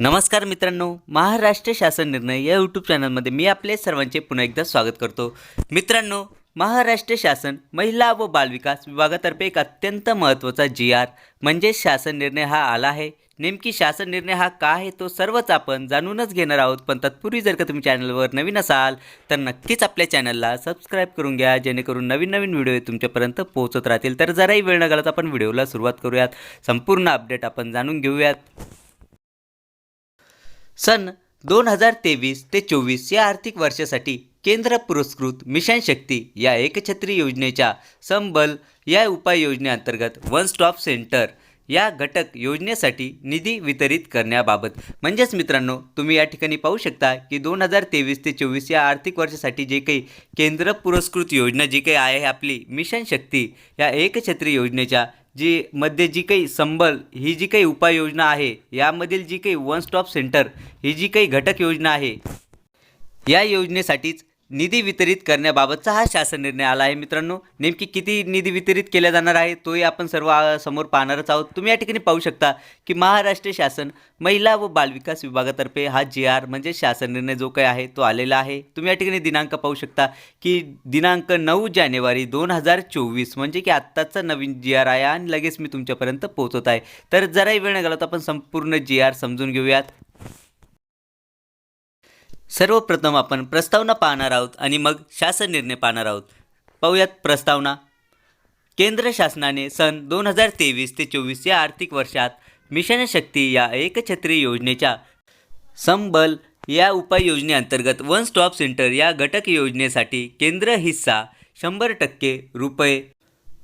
नमस्कार मित्रांनो महाराष्ट्र शासन निर्णय या यूट्यूब चॅनलमध्ये मी आपले सर्वांचे पुन्हा एकदा स्वागत करतो. मित्रांनो महाराष्ट्र शासन महिला व बालविकास विभागातर्फे एक अत्यंत महत्त्वाचा जी आर म्हणजेच शासन निर्णय हा आला आहे. नेमकी शासन निर्णय हा का आहे तो सर्वच आपण जाणूनच घेणार आहोत. पण तत्पूर्वी जर का तुम्ही चॅनलवर नवीन असाल तर नक्कीच आपल्या चॅनलला सबस्क्राईब करून घ्या जेणेकरून नवीन नवीन व्हिडिओ तुमच्यापर्यंत पोहोचत राहतील. तर जराही वेळ न घालत आपण व्हिडिओला सुरुवात करूयात. संपूर्ण अपडेट आपण जाणून घेऊयात. सन दोन हजार तेवीस ते चोवीस या आर्थिक वर्षासाठी केंद्र पुरस्कृत मिशन शक्ती या एकछत्री योजनेच्या संबल या उपाययोजनेअंतर्गत वन स्टॉप सेंटर या घटक योजनेसाठी निधी वितरित करण्याबाबत. म्हणजेच मित्रांनो तुम्ही या ठिकाणी पाहू शकता की दोन हजार तेवीस ते चोवीस या आर्थिक वर्षासाठी जे काही केंद्र पुरस्कृत योजना जी काही आहे आपली मिशन शक्ती या एकछत्री योजनेच्या जी मध्ये जी काही संबल ही जी काही उपाययोजना आहे यामधील जी काही वन स्टॉप सेंटर ही जी काही घटक योजना आहे या योजनेसाठीच निधी वितरित करण्याबाबतचा हा शासन निर्णय आला आहे मित्रांनो. नेमकी किती निधी वितरित केला जाणार आहे तोही आपण सर्व समोर पाहणारच आहोत. तुम्ही या ठिकाणी पाहू शकता की महाराष्ट्र शासन महिला व बालविकास विभागातर्फे हा जी आर म्हणजे शासन निर्णय जो काही आहे तो आलेला आहे. तुम्ही या ठिकाणी दिनांक पाहू शकता की दिनांक नऊ जानेवारी दोन हजार चोवीस म्हणजे की आत्ताचा नवीन जी आर आहे आणि लगेच मी तुमच्यापर्यंत पोहोचत आहे. तर जराही वेळ न घालवता आपण संपूर्ण जी आर समजून घेऊयात. सर्वप्रथम आपण प्रस्तावना पाहणार आहोत आणि मग शासन निर्णय पाहणार आहोत. पाहूयात प्रस्तावना. केंद्र शासनाने सन दोन हजार तेवीस ते चोवीस या आर्थिक वर्षात मिशन शक्ती या एकछत्री योजनेच्या संबल या उपाययोजनेअंतर्गत वन स्टॉप सेंटर या घटक योजनेसाठी केंद्र हिस्सा शंभर टक्के रुपये.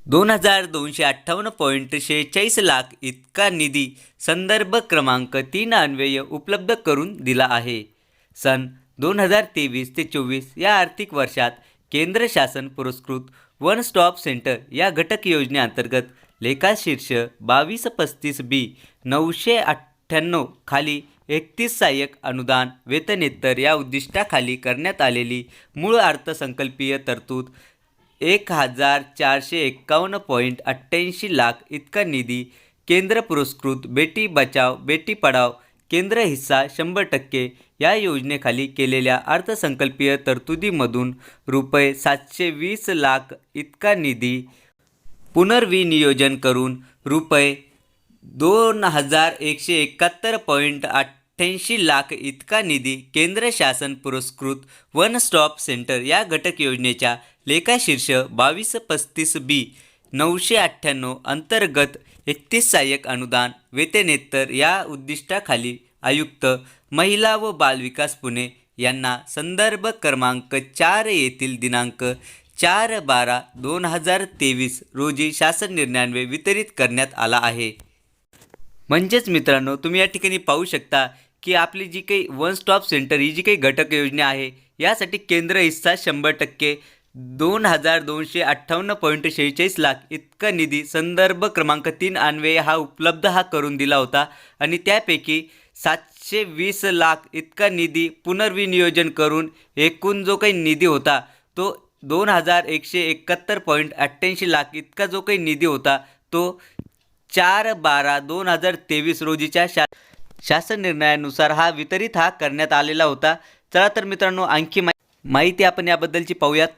दोन हजार दोनशे अठ्ठावन्न पॉईंट शेहेचाळीस लाख इतका निधी संदर्भ क्रमांक तीन अन्वय उपलब्ध करून दिला आहे. सन दोन हजार तेवीस ते चोवीस या आर्थिक वर्षात केंद्र शासन पुरस्कृत वन स्टॉप सेंटर या घटक योजनेअंतर्गत लेखाशीर्ष बावीस पस्तीस बी नऊशे अठ्ठ्याण्णव खाली एकतीस सहाय्यक अनुदान वेतनेतर या उद्दिष्टाखाली करण्यात आलेली मूळ अर्थसंकल्पीय तरतूद एक हजार चारशे एक्कावन्न पॉईंट अठ्ठ्याऐंशी लाख इतका निधी केंद्र पुरस्कृत बेटी बचाव बेटी पढाव केंद्र हिस्सा शंभर टक्के या योजनेखाली केलेल्या अर्थसंकल्पीय तरतुदीमधून रुपये सातशे वीस लाख इतका निधी पुनर्विनियोजन करून रुपये दोन हजार एकशे एकाहत्तर पॉईंट अठ्ठ्याऐंशी लाख इतका निधी केंद्र शासन पुरस्कृत वन स्टॉप सेंटर या घटक योजनेच्या लेखाशीर्ष बावीस पस्तीस बी नऊशे अठ्ठ्याण्णव अंतर्गत एकतीस सहाय्यक अनुदान वेतनेतर या उद्दिष्टाखाली आयुक्त महिला व बालविकास पुणे यांना संदर्भ क्रमांक चार येथील दिनांक चार बारा दोन हजार तेवीस रोजी शासन निर्णयान्वये वितरित करण्यात आला आहे. म्हणजेच मित्रांनो तुम्ही या ठिकाणी पाहू शकता की आपली जी काही वन स्टॉप सेंटर ही जी काही घटक योजना आहे यासाठी केंद्र हिस्सा शंभर टक्के दोन हजार दोनशे अठ्ठावन्न पॉईंट शेहेचाळीस लाख इतका निधी संदर्भ क्रमांक तीन अन्वये हा उपलब्ध हा करून दिला होता. आणि त्यापैकी सातशे वीस लाख इतका निधी पुनर्विनियोजन करून एकूण जो काही निधी होता तो दोन हजार एकशे एकाहत्तर पॉईंट अठ्ठ्याऐंशी लाख इतका जो काही निधी होता तो चार बारा दोन हजार तेवीस रोजीच्या शा शासन निर्णयानुसार हा वितरित हा करण्यात आलेला होता. चला तर मित्रांनो आणखी मा माहिती आपण याबद्दलची पाहूयात.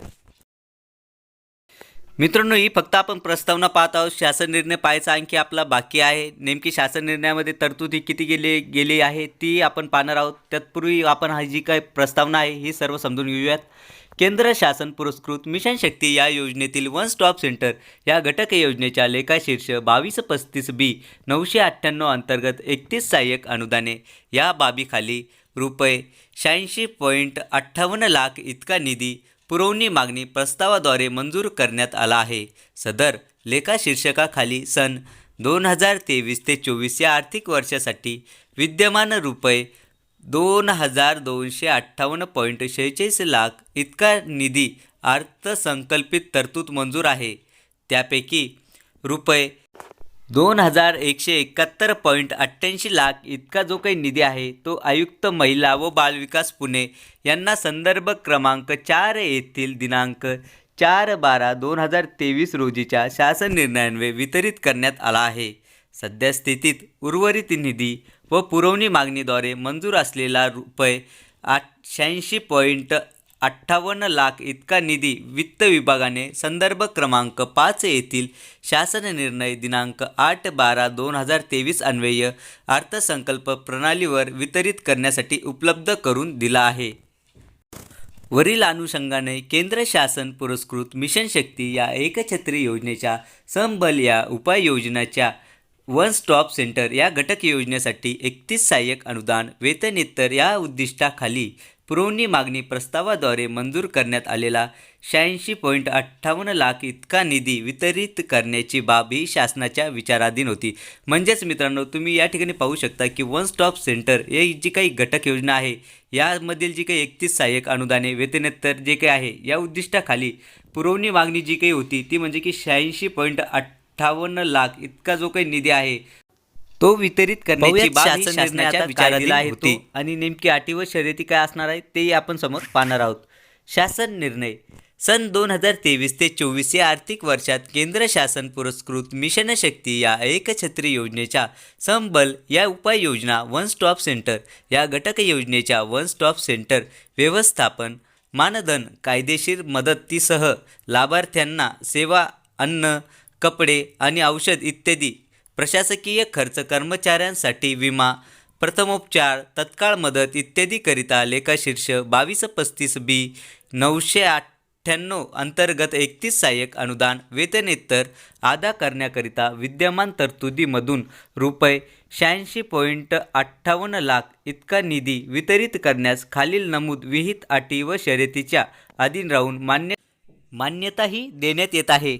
मित्रांनो ही फक्त आपण प्रस्तावना पाहत आहोत. शासन निर्णय पाहायचा आणखी आपला बाकी आहे. नेमकी शासन निर्णयामध्ये तरतुदी किती गेली गेली आहे ती आपण पाहणार आहोत. तत्पूर्वी आपण हा जी काय प्रस्तावना आहे ही सर्व समजून घेऊयात. केंद्र शासन पुरस्कृत मिशन शक्ती या योजनेतील वन स्टॉप सेंटर या घटक योजनेच्या लेखाशीर्ष बावीस पस्तीस बी नऊशे अठ्ठ्याण्णव अंतर्गत एकतीस सहाय्यक अनुदाने या बाबीखाली रुपये शहाऐंशी पॉईंट अठ्ठावन्न लाख इतका निधी पुरवणी मागणी प्रस्तावाद्वारे मंजूर करण्यात आला आहे. सदर लेखाशीर्षकाखाली सन दोन हजार तेवीस ते चोवीस या आर्थिक वर्षासाठी विद्यमान रुपये दोन हजार दोनशे अठ्ठावन्न पॉईंट शेहेचाळीस लाख इतका निधी अर्थसंकल्पित तरतूद मंजूर आहे. त्यापैकी रुपये दोन हजार एकशे एकाहत्तर पॉईंट अठ्ठ्याऐंशी लाख इतका जो काही निधी आहे तो आयुक्त महिला व बालविकास पुणे यांना संदर्भ क्रमांक चार येथील दिनांक चार बारा दोन हजार तेवीस रोजीच्या शासन निर्णयान्वये वितरित करण्यात आला आहे. सद्यस्थितीत उर्वरित निधी व पुरवणी मागणीद्वारे मंजूर असलेला रुपये आठ शहाऐंशी पॉईंट अठ्ठावन्न लाख इतका निधी वित्त विभागाने संदर्भ क्रमांक पाच येथील शासन निर्णय दिनांक आठ बारा दोन हजार तेवीस अन्वय अर्थसंकल्प प्रणालीवर वितरित करण्यासाठी उपलब्ध करून दिला आहे. वरील अनुषंगाने केंद्र शासन पुरस्कृत मिशन शक्ती या एकछत्री योजनेच्या संबल या उपाययोजनाच्या वन स्टॉप सेंटर या घटक योजनेसाठी एकतीस सहाय्यक अनुदान वेतनेतर या उद्दिष्टाखाली पुरवणी मागणी प्रस्तावाद्वारे मंजूर करण्यात आलेला शहाऐंशी पॉईंट अठ्ठावन्न लाख इतका निधी वितरित करण्याची बाब ही शासनाच्या विचाराधीन होती. म्हणजेच मित्रांनो तुम्ही या ठिकाणी पाहू शकता की वन स्टॉप सेंटर हे जी काही घटक योजना आहे यामधील जी काही एकतीस सहाय्यक अनुदाने वेतनेतर जे काही आहे या उद्दिष्टाखाली पुरवणी मागणी जी काही होती ती म्हणजे की शहाऐंशी पॉईंट अठ्ठावन्न लाख इतका जो काही निधी आहे तो वितरित करण्याची बाब शासनाच्या विचाराधीन होती. आणि नेमकी अटी व शर्यती काय असणार आहे तेही आपण समोर पाहणार आहोत. शासन निर्णय. सन दोन हजार तेवीस ते चोवीस या आर्थिक वर्षात केंद्र शासन पुरस्कृत मिशन शक्ती या एकछत्री योजनेच्या संबल या उपाययोजना वन स्टॉप सेंटर या घटक योजनेच्या वन स्टॉप सेंटर व्यवस्थापन मानधन कायदेशीर मदतीसह लाभार्थ्यांना सेवा अन्न कपडे आणि औषध इत्यादी प्रशासकीय खर्च कर्मचाऱ्यांसाठी विमा प्रथमोपचार तत्काळ मदत इत्यादीकरिता लेखाशीर्ष बावीस पस्तीस बी नऊशे अठ्ठ्याण्णव अंतर्गत एकतीस सहाय्यक अनुदान वेतनेतर अदा करण्याकरिता विद्यमान तरतुदीमधून रुपये शहाऐंशी पॉईंट अठ्ठावन्न लाख इतका निधी वितरित करण्यास खालील नमूद विहित अटी व शर्यतीच्या अधीन राहून मान्य मान्यताही देण्यात येत आहे.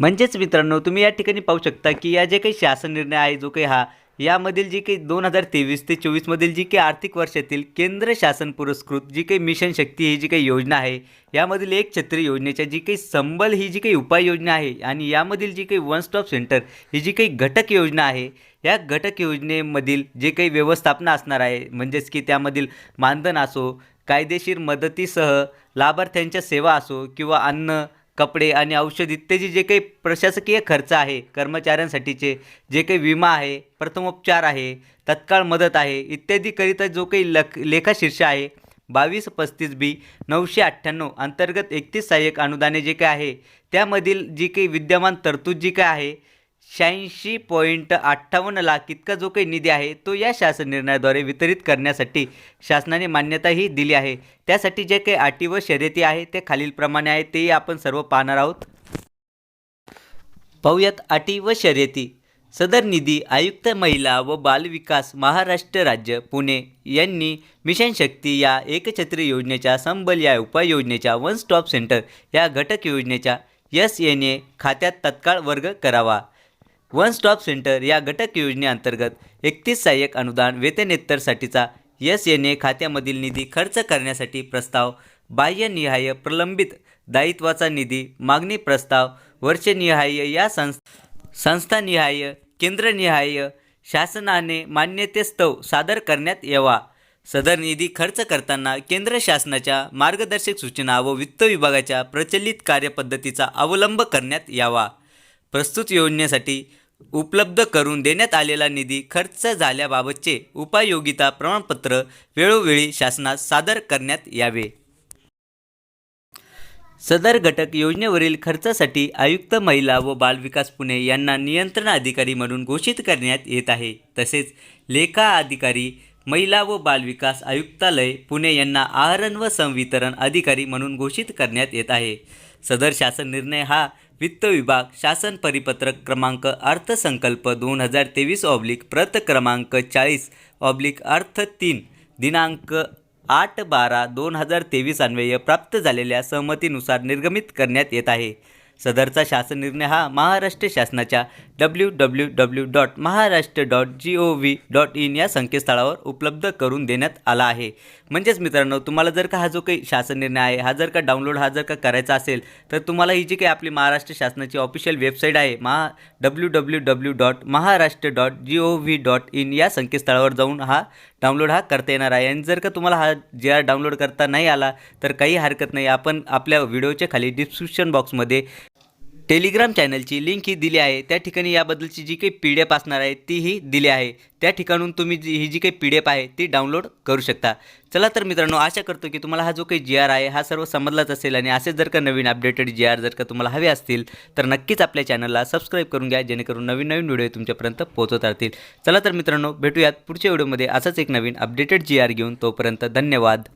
म्हणजेच मित्रांनो तुम्ही या ठिकाणी पाहू शकता की या जे काही शासन निर्णय आहे जो काही हा यामधील जी काही दोन हजार तेवीस ते चोवीसमधील जी काही आर्थिक वर्षातील केंद्र शासन पुरस्कृत जी काही मिशन शक्ती ही जी काही योजना आहे यामधील एक छत्री योजनेच्या जी काही संबल ही जी काही उपाययोजना आहे आणि यामधील जी काही वन स्टॉप सेंटर ही जी काही घटक योजना आहे या घटक योजनेमधील जे काही व्यवस्थापना असणार आहे म्हणजेच की त्यामधील मानधन असो कायदेशीर मदतीसह लाभार्थ्यांच्या सेवा असो किंवा अन्न कपडे आणि औषध इत्यादी जे काही प्रशासकीय खर्च आहे कर्मचाऱ्यांसाठीचे जे काही विमा आहे प्रथमोपचार आहे तत्काळ मदत आहे इत्यादीकरिता जो काही लख लेखाशीर्ष आहे बावीस पस्तीस बी नऊशे अठ्ठ्याण्णव अंतर्गत एकतीस सहाय्यक अनुदाने जे काय आहे त्यामधील जी काही विद्यमान तरतूद जी काय आहे शहाऐंशी पॉईंट अठ्ठावन्न लाख इतका जो काही निधी आहे तो या शासन निर्णयाद्वारे वितरित करण्यासाठी शासनाने मान्यताही दिली आहे. त्यासाठी जे काही अटी व शर्यती आहे ते खालीलप्रमाणे आहे तेही आपण सर्व पाहणार आहोत. पाहूयात अटी व शर्यती. सदर निधी आयुक्त महिला व बालविकास महाराष्ट्र राज्य पुणे यांनी मिशन शक्ती या एकछत्री योजनेच्या संबल या उपाययोजनेच्या वन स्टॉप सेंटर या घटक योजनेच्या एस एन ए खात्यात तत्काळ वर्ग करावा. वन स्टॉप सेंटर या घटक योजनेअंतर्गत एकतीस सहाय्यक अनुदान वेतनेत्तरसाठीचा एस एन ए खात्यामधील निधी खर्च करण्यासाठी प्रस्ताव बाह्यनिहाय प्रलंबित दायित्वाचा निधी मागणी प्रस्ताव वर्षनिहाय या संस् संस्थानिहाय केंद्रनिहाय शासनाने मान्यतेस्तव सादर करण्यात यावा. सदर निधी खर्च करताना केंद्र शासनाच्या मार्गदर्शक सूचना व वित्त विभागाच्या प्रचलित कार्यपद्धतीचा अवलंब करण्यात यावा. प्रस्तुत योजनेसाठी उपलब्ध करून देण्यात आलेला निधी खर्च झाल्याबाबतचे उपयोगिता प्रमाणपत्र वेळोवेळी शासनास सादर करण्यात यावे. सदर घटक योजनेवरील खर्चासाठी आयुक्त महिला व बालविकास पुणे यांना नियंत्रण अधिकारी म्हणून घोषित करण्यात येत आहे. तसेच लेखा अधिकारी महिला व बालविकास आयुक्तालय पुणे यांना आहरण व संवितरण अधिकारी म्हणून घोषित करण्यात येत आहे. सदर शासन निर्णय हा वित्त विभाग शासन परिपत्रक क्रमांक अर्थसंकल्प दोन हजार तेवीस ऑब्लिक प्रत क्रमांक चाळीस ऑब्लिक अर्थ तीन दिनांक आठ बारा दोन हजार तेवीस अन्वये प्राप्त झालेल्या सहमतीनुसार निर्गमित करण्यात येत आहे. सदरचा शासन निर्णय हा महाराष्ट्र शासनाच्या W W W dot Maharashtra dot G O V dot in या संकेतस्थळावर उपलब्ध करून देण्यात आला आहे. म्हणजेच मित्रांनो तुम्हाला जर का हा जो काही शासन निर्णय आहे हा जर का डाउनलोड हा जर का करायचा असेल तर तुम्हाला ही जी काही आपली महाराष्ट्र शासनाची ऑफिशियल वेबसाईट आहे महा W W W dot Maharashtra dot G O V dot in या संकेतस्थळावर जाऊन हा डाउनलोड हा करता येणार आहे. आणि जर का तुम्हाला हा जे आर डाउनलोड करता नाही आला तर काही हरकत नाही. आपण आपल्या व्हिडिओच्या खाली डिस्क्रिप्शन बॉक्समध्ये टेलिग्राम चॅनलची लिंक ही दिली आहे. त्या ठिकाणी याबद्दलची जी काही पी डी एफ असणार आहे तीही दिली आहे. त्या ठिकाणून तुम्ही जी ही जी काही पी डी एफ आहे ती डाउनलोड करू शकता. चला तर मित्रांनो आशा करतो की तुम्हाला हा जो काही जी आर आहे हा सर्व समजलाच असेल आणि असेच जर का नवीन अपडेटेड जी आर जर का तुम्हाला हवे असतील तर नक्कीच आपल्या चॅनलला सबस्क्राईब करून घ्या जेणेकरून नवीन नवीन व्हिडिओ तुमच्यापर्यंत पोहोचत राहतील. चला तर मित्रांनो भेटूयात पुढच्या व्हिडिओमध्ये असाच एक नवीन अपडेटेड जी आर घेऊन. तोपर्यंत धन्यवाद.